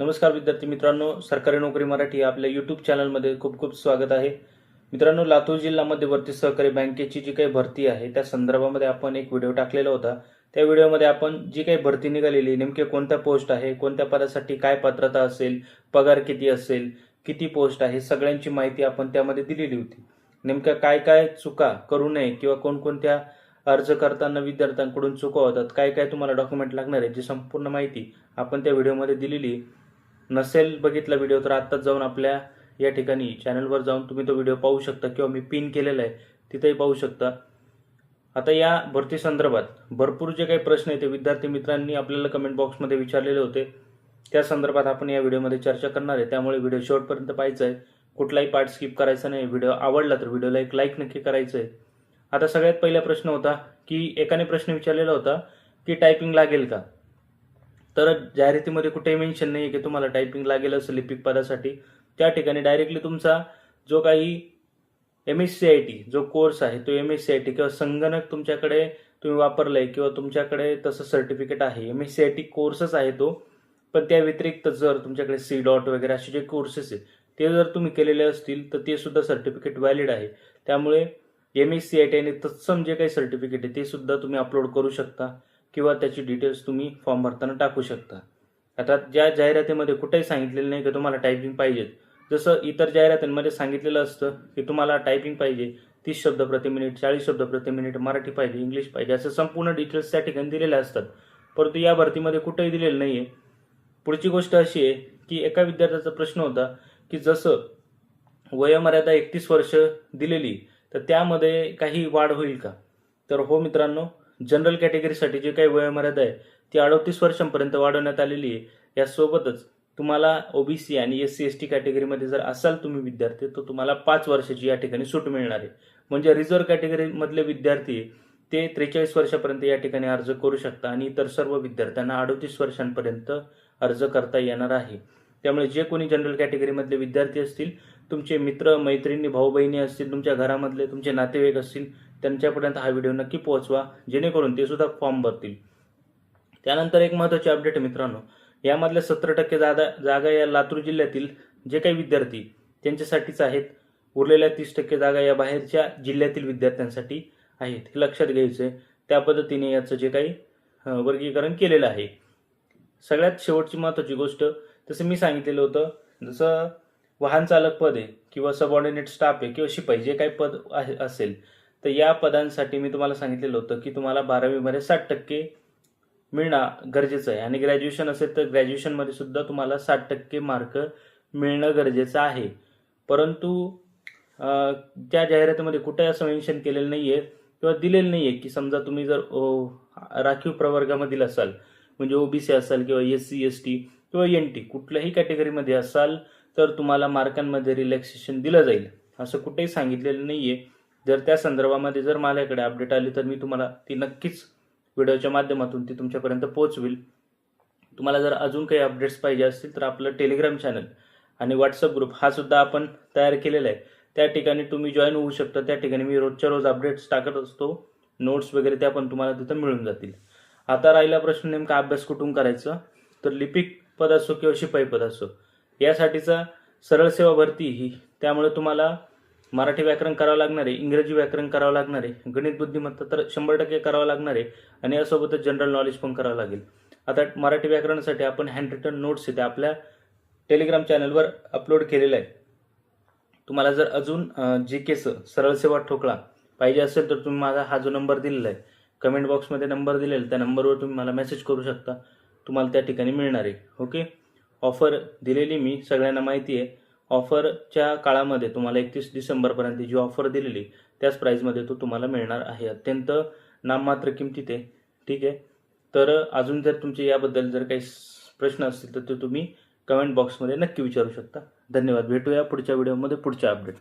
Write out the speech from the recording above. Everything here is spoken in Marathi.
नमस्कार विद्यार्थी मित्रांनो सरकारी नोकरी मराठी आपल्या यूट्यूब चॅनलमध्ये खूप खूप स्वागत आहे. मित्रांनो लातूर जिल्हा मध्यवर्ती सहकारी बँकेची जी काही भरती आहे त्या संदर्भामध्ये आपण एक व्हिडिओ टाकलेला होता. त्या व्हिडिओमध्ये आपण जी काही भरती निघालेली नेमके कोणत्या पोस्ट आहे कोणत्या पदासाठी काय पात्रता असेल पगार किती असेल किती पोस्ट आहे सगळ्यांची माहिती आपण त्यामध्ये दिलेली होती. नेमक्या काय काय चुका करू नये किंवा कोणकोणत्या अर्ज करताना विद्यार्थ्यांकडून चुका होतात काय काय तुम्हाला डॉक्युमेंट लागणार आहे जी संपूर्ण माहिती आपण त्या व्हिडिओमध्ये दिलेली आहे. नसेल बघितला व्हिडिओ तर आत्ताच जाऊन आपल्या या ठिकाणी चॅनलवर जाऊन तुम्ही तो व्हिडिओ पाहू शकता किंवा मी पिन केलेला आहे तिथेही पाहू शकता. आता या भरती संदर्भात भरपूर जे काही प्रश्न आहेत ते विद्यार्थी मित्रांनी आपल्याला कमेंट बॉक्समध्ये विचारलेले होते. त्या संदर्भात आपण या व्हिडिओमध्ये चर्चा करणार आहे. त्यामुळे व्हिडिओ शेवटपर्यंत पाहायचा आहे. कुठलाही पार्ट स्किप करायचा नाही. व्हिडिओ आवडला तर व्हिडिओला एक लाईक नक्की करायचं आहे. आता सगळ्यात पहिला प्रश्न होता की एकाने प्रश्न विचारलेला होता की टायपिंग लागेल का? तर जाहिरातीमध्ये कुठेही मेन्शन नाही आहे की तुम्हाला टायपिंग लागेल असं लिपिक पदासाठी. त्या ठिकाणी डायरेक्टली तुमचा जो काही M S C I T जो कोर्स आहे तो M S C I T किंवा संगणक तुमच्याकडे तुम्ही वापरलाय किंवा तुमच्याकडे तसं सर्टिफिकेट आहे M S C I T कोर्सच आहे तो पण त्या व्यतिरिक्त जर तुमच्याकडे सी डॉट वगैरे असे जे कोर्सेस आहे ते जर तुम्ही केलेले असतील तर ते सुद्धा सर्टिफिकेट व्हॅलिड आहे. त्यामुळे M S C I T आणि तत्सम जे काही सर्टिफिकेट आहे ते सुद्धा तुम्ही अपलोड करू शकता. किंवा त्याची डिटेल्स तुम्ही फॉर्म भरताना टाकू शकता. आता ज्या जाहिरातीमध्ये कुठेही सांगितलेलं नाही की तुम्हाला टायपिंग पाहिजे जसं इतर जाहिरातींमध्ये सांगितलेलं असतं की तुम्हाला टायपिंग पाहिजे तीस शब्द प्रति मिनिट चाळीस शब्द प्रति मिनिट मराठी पाहिजे इंग्लिश पाहिजे असं संपूर्ण डिटेल्स त्या ठिकाणी दिलेल्या असतात. परंतु या भरतीमध्ये कुठेही दिलेलं नाही आहे पुढची गोष्ट अशी आहे की एका विद्यार्थ्याचा प्रश्न होता की जसं वयोमर्यादा एकतीस वर्ष दिलेली तर त्यामध्ये काही वाढ होईल का? तर हो मित्रांनो जनरल कॅटेगरीसाठी जी काही वयोमर्यादा आहे ती अडतीस वर्षांपर्यंत वाढवण्यात आलेली आहे. यासोबतच तुम्हाला ओबीसी आणि एस सी एस टी कॅटेगरीमध्ये जर असाल तुम्ही विद्यार्थी तर तुम्हाला पाच वर्षाची या ठिकाणी सूट मिळणार आहे. म्हणजे रिझर्व्ह कॅटेगरीमधले विद्यार्थी ते त्रेचाळीस वर्षापर्यंत या ठिकाणी अर्ज करू शकता आणि इतर सर्व विद्यार्थ्यांना अडतीस वर्षांपर्यंत अर्ज करता येणार आहे. त्यामुळे जे कोणी जनरल कॅटेगरीमधले विद्यार्थी असतील तुमचे मित्र मैत्रिणी भाऊ बहिणी असतील तुमच्या घरामधले तुमचे नातेवाईक असतील त्यांच्यापर्यंत हा व्हिडिओ नक्की पोहोचवा जेणेकरून ते सुद्धा फॉर्म भरतील. त्यानंतर एक महत्त्वाची अपडेट मित्रांनो. यामधल्या सत्तर टक्के जागा जागा या लातूर जिल्ह्यातील जे काही विद्यार्थी त्यांच्यासाठीच आहेत उरलेल्या तीस टक्के जागा या बाहेरच्या जिल्ह्यातील विद्यार्थ्यांसाठी आहेत. हे लक्षात घ्यायचं आहे त्या पद्धतीने याचं जे काही वर्गीकरण केलेलं आहे. सगळ्यात शेवटची महत्त्वाची गोष्ट जसं मी सांगितलेलं होतं जसं वाहन चालक पद आहे किंवा सबऑर्डिनेट स्टाफ आहे किंवा शिपाई जे काही पद आहे असेल तर या पदांसाठी मी तुम्हाला सांगितलेलं होतं की तुम्हाला बारावीमध्ये साठ टक्के मिळणं गरजेचं आहे. आणि ग्रॅज्युएशन असेल तर ग्रॅज्युएशनमध्ये सुद्धा तुम्हाला साठ टक्के मार्क मिळणं गरजेचं आहे. परंतु त्या जाहिरातीमध्ये कुठे असं मेन्शन केलेलं नाही आहे किंवा दिलेलं नाही आहे की समजा तुम्ही जर राखीव प्रवर्गामधील असाल म्हणजे ओबीसी असाल किंवा एस सी एस टी किंवा एन टी कुठल्याही कॅटेगरीमध्ये असाल तर तुम्हाला मार्कांमध्ये रिलॅक्सेशन दिलं जाईल. असं कुठेही सांगितलेलं नाही आहे जर त्या संदर्भामध्ये जर माझ्याकडे अपडेट आली तर मी तुम्हाला ती नक्कीच व्हिडिओच्या माध्यमातून ती तुमच्यापर्यंत पोहोचवेल. तुम्हाला जर अजून काही अपडेट्स पाहिजे असतील तर आपलं टेलिग्राम चॅनल आणि व्हॉट्सअप ग्रुप हा सुद्धा आपण तयार केलेला आहे. त्या ठिकाणी तुम्ही जॉईन होऊ शकता. त्या ठिकाणी मी रोजच्या रोज अपडेट्स टाकत असतो. नोट्स वगैरे त्या पण तुम्हाला तिथं मिळून जातील. आता राहिला प्रश्न नेमका अभ्यास कुठून करायचा? तर लिपिक पद असो किंवा शिपाई पद असो यासाठीचा सरळ सेवा भरती ही. त्यामुळे तुम्हाला मराठी व्याकरण करावं लागणार आहे इंग्रजी व्याकरण करावं लागणार आहे गणित बुद्धिमत्ता तर शंभर टक्के करावं लागणार आहे आणि यासोबतच जनरल नॉलेज पण करावं लागेल. आता मराठी व्याकरणासाठी आपण हँड रिटन नोट्स इथे आपल्या टेलिग्राम चॅनलवर अपलोड केलेलं आहे. तुम्हाला जर अजून जी केस सरळ सेवा ठोकळा पाहिजे असेल तर तुम्ही माझा हा जो नंबर दिलेला आहे कमेंट बॉक्समध्ये नंबर दिलेला त्या नंबरवर तुम्ही मला मेसेज करू शकता. तुम्हाला त्या ठिकाणी मिळणार आहे. ओके ऑफर दिलेली मी सगळ्यांना माहिती आहे. ऑफरच्या काळामध्ये तुम्हाला एकतीस डिसेंबरपर्यंत जी ऑफर दिलेली त्याच प्राईजमध्ये तो तुम्हाला मिळणार आहे. अत्यंत नाममात्र किमतीत आहे. ठीक आहे? तर अजून जर तुमचे याबद्दल जर काही प्रश्न असतील तर ते तुम्ही कमेंट बॉक्समध्ये नक्की विचारू शकता. धन्यवाद. भेटूया पुढच्या व्हिडिओमध्ये पुढच्या अपडेट